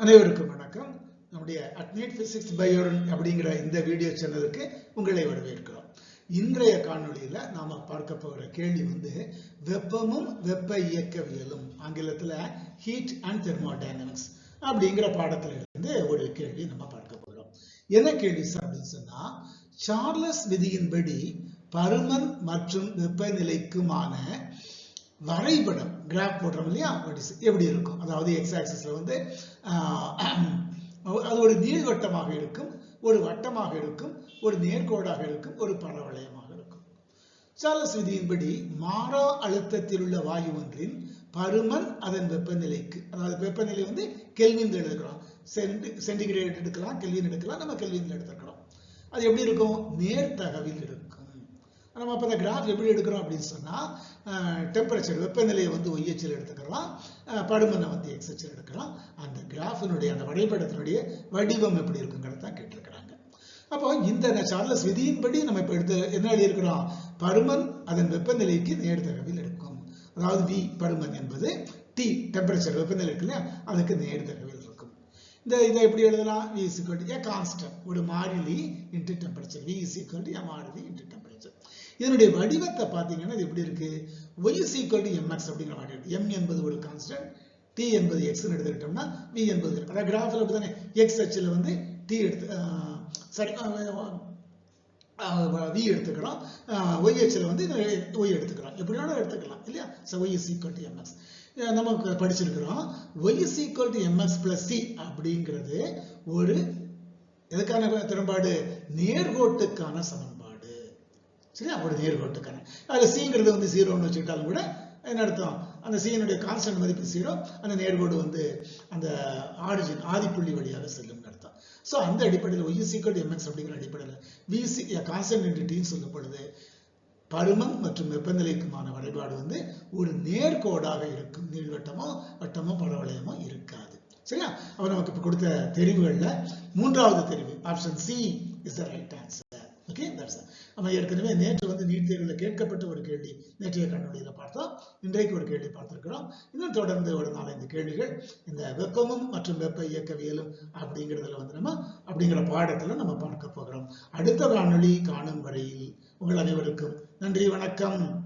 அனைவருக்கும் வணக்கம். நம்முடைய அட்னேட் பிசிக்ஸ் பயோரன் அப்படிங்கிற இந்த வீடியோ சேனலுக்கு உங்களை வரவேற்கிறோம். இன்றைய காணொளியில நாம பார்க்க போகிற கேள்வி வந்து வெப்பமும் வெப்ப இயக்கவியலும் ஆங்கிலத்துல ஹீட் அண்ட் தெர்மோடைனமிக்ஸ் அப்படிங்கிற பாடத்துல இருந்து ஒரு கேள்வி நம்ம பார்க்க போகிறோம் என்ன கேள்வி சார் அப்படின்னு சொன்னா சார்லஸ் விதியின்படி பருமன் மற்றும் வெப்பநிலைக்குமான வரைபடம் கிராஃப் போடுறோம் இல்லையா? எப்படி இருக்கும்? அதாவது எக்ஸ் ஆக்சிஸ்ல வந்து அது ஒரு நீள்வட்டமாக இருக்கும் ஒரு வட்டமாக இருக்கும் ஒரு நேர்கோடாக இருக்கும் ஒரு பரவளையமாக இருக்கும். சார்லஸ் விதியின்படி மாறா அழுத்தத்தில் உள்ள வாயு ஒன்றின் பருமன் அதன் வெப்பநிலைக்கு அதாவது வெப்பநிலை வந்து கெல்வின் எடுத்துக்கலாம். சென்டி சென்டிகிரேட் எடுக்கலாம் கெல்வின் எடுக்கலாம் நம்ம கெல்வின் எடுத்துக்கலாம் அது எப்படி இருக்கும்? நேர்த்தகவில் இருக்கும். நம்ம அப்போ இந்த கிராஃப் எப்படி எடுக்கிறோம் அப்படின்னு சொன்னால் டெம்பரேச்சர் வெப்பநிலையை வந்து ஒய்எச்சில் எடுத்துக்கலாம். படுமனை பருமனை வந்து எக்ஸ்எச்சில் எடுக்கலாம். அந்த கிராஃபினுடைய அந்த வரைபடத்தினுடைய வடிவம் எப்படி இருக்குங்கிறத தான் கேட்டிருக்கிறாங்க. அப்போ இந்த சார்லஸ் விதியின்படி நம்ம இப்போ எடுத்து என்ன எழுதியிருக்கிறோம்? பருமன் அதன் வெப்பநிலைக்கு நேர்தகவில் எடுக்கும் அதாவது வி பருமன் என்பது டி டெம்பரேச்சர் வெப்பநிலை இருக்கு இல்லையா? அதுக்கு நேர்தகவில் இருக்கும். இந்த இதை எப்படி எழுதலாம்? V is equal to a ஒரு மாறிலி into temperature V is equal to மாறிலி into டெம்பரேச்சர் இதனுடைய வடிவத்தை பார்த்தீங்கன்னா இது எப்படி இருக்கு? Y is equal to mx அப்படிங்கிற மாதிரி இருக்கு. என்பது ஒரு கான்ஸ்டன்ட் டி என்பது எக்ஸ்னு எடுத்துக்கிட்டோம்னா வி என்பது இருக்கு அதாவது கிராஃபில் அப்படிதானே எக்ஸ் அச்சில் வந்து டி எடுத்து சரி வி எடுத்துக்கிறோம். ஒய் அச்சில் வந்து ஒய் எடுத்துக்கிறோம். எப்படி வேணாலும் எடுத்துக்கலாம் இல்லையா? So Y is equal to MX நமக்கு படிச்சிருக்கிறோம். Y is equal to MX plus C அப்படிங்கிறது ஒரு எதுக்கான திறன்பாடு நேர்கோட்டுக்கான சமன்பாடு. சரியா ஒரு நேர்கோட்டுக்கான அதில் சிங்கிறது வந்து ஜீரோன்னு வச்சுக்கிட்டாலும் கூட என்ன அர்த்தம்? அந்த சீனுடைய கான்ஸ்டன்ட் மதிப்பு ஜீரோ அந்த நேர்கோடு வந்து அந்த ஆரிஜின் ஆதிப்புள்ளி வழியாக செல்லும் அர்த்தம். ஸோ அந்த அடிப்படையில் ஒய் சீக்கிரம் எம்எக்ஸ் அப்படிங்கிற அடிப்படையில் விசி கான்ஸ்டன்ட் என்டிட்டின்னு சொல்லும் பொழுது பருமம் மற்றும் வெப்பநிலைக்குமான வழிபாடு வந்து ஒரு நேர்கோடாக இருக்கும். நீள்வட்டமோ வட்டமோ பரவளையமோ இருக்காது. சரியா? அவர் நமக்கு இப்போ கொடுத்த தெரிவுகளில் மூன்றாவது தெரிவு option C is the right answer okay that's நம்ம ஏற்கனவே நேற்று வந்து நீட் தேர்வில் கேட்கப்பட்ட ஒரு கேள்வி நேற்றைய கண்ணொலியில பார்த்தோம். இன்றைக்கு ஒரு கேள்வி பார்த்திருக்கிறோம். இன்னும் தொடர்ந்து ஒரு நாலஞ்சு கேள்விகள் இந்த வெப்பமும் மற்றும் வெப்ப இயக்கவியலும் அப்படிங்கிறதுல வந்து நம்ம அப்படிங்கிற பாடத்தில் நம்ம பார்க்க போகிறோம். அடுத்த காணொளி காணும் வரையில் உங்கள் அனைவருக்கும் நன்றி வணக்கம்.